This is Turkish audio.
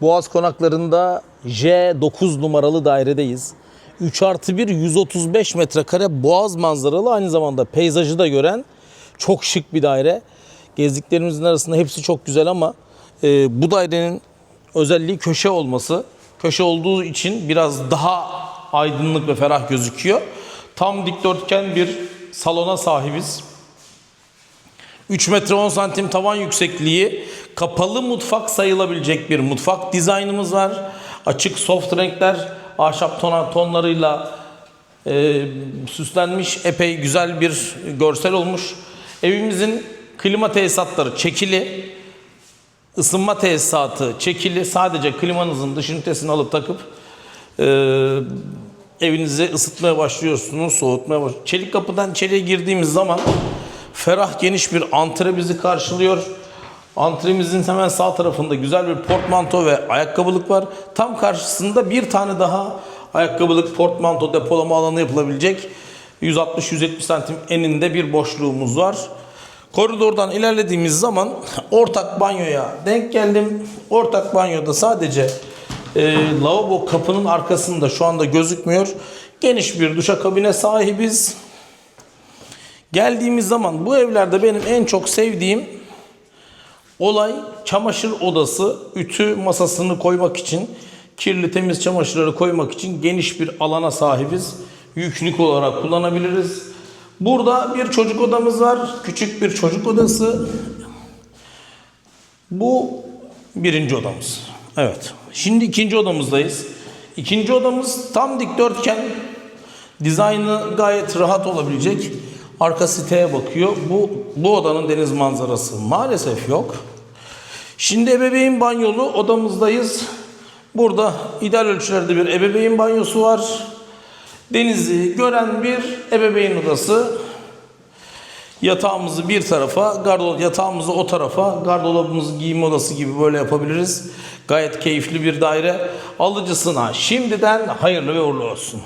Boğaz konaklarında J9 numaralı dairedeyiz. 3 artı 1 135 metrekare boğaz manzaralı aynı zamanda peyzajı da gören çok şık bir daire. Gezdiklerimizin arasında hepsi çok güzel ama e, bu dairenin özelliği köşe olması. Köşe olduğu için biraz daha aydınlık ve ferah gözüküyor. Tam dikdörtgen bir salona sahibiz. 3 metre 10 santim tavan yüksekliği, kapalı mutfak sayılabilecek bir mutfak dizaynımız var. Açık soft renkler, ahşap tona, tonlarıyla e, süslenmiş epey güzel bir görsel olmuş. Evimizin klima tesisatları çekili, ısınma tesisatı çekili. Sadece klimanızın dış ünitesini alıp takıp e, evinizi ısıtmaya başlıyorsunuz, soğutmaya baş. Çelik kapıdan içeriye girdiğimiz zaman ferah geniş bir antre bizi karşılıyor. Antremizin hemen sağ tarafında güzel bir portmanto ve ayakkabılık var. Tam karşısında bir tane daha ayakkabılık, portmanto depolama alanı yapılabilecek 160-170 santim eninde bir boşluğumuz var. Koridordan ilerlediğimiz zaman ortak banyoya denk geldim. Ortak banyoda sadece e, lavabo kapının arkasında şu anda gözükmüyor. Geniş bir duşakabine sahibiz. Geldiğimiz zaman bu evlerde benim en çok sevdiğim olay çamaşır odası, ütü masasını koymak için, kirli temiz çamaşırları koymak için geniş bir alana sahibiz. Yüklük olarak kullanabiliriz. Burada bir çocuk odamız var. Küçük bir çocuk odası. Bu birinci odamız. Evet. Şimdi ikinci odamızdayız. İkinci odamız tam dikdörtgen. Dizaynı gayet rahat olabilecek. Arka siteye bakıyor. Bu, bu odanın deniz manzarası maalesef yok. Şimdi ebeveyn banyolu odamızdayız. Burada ideal ölçülerde bir ebeveyn banyosu var. Denizi gören bir ebeveyn odası. Yatağımızı bir tarafa, gardırop yatağımızı o tarafa, gardırobumuzu giyinme odası gibi böyle yapabiliriz. Gayet keyifli bir daire. Alıcısına şimdiden hayırlı ve uğurlu olsun.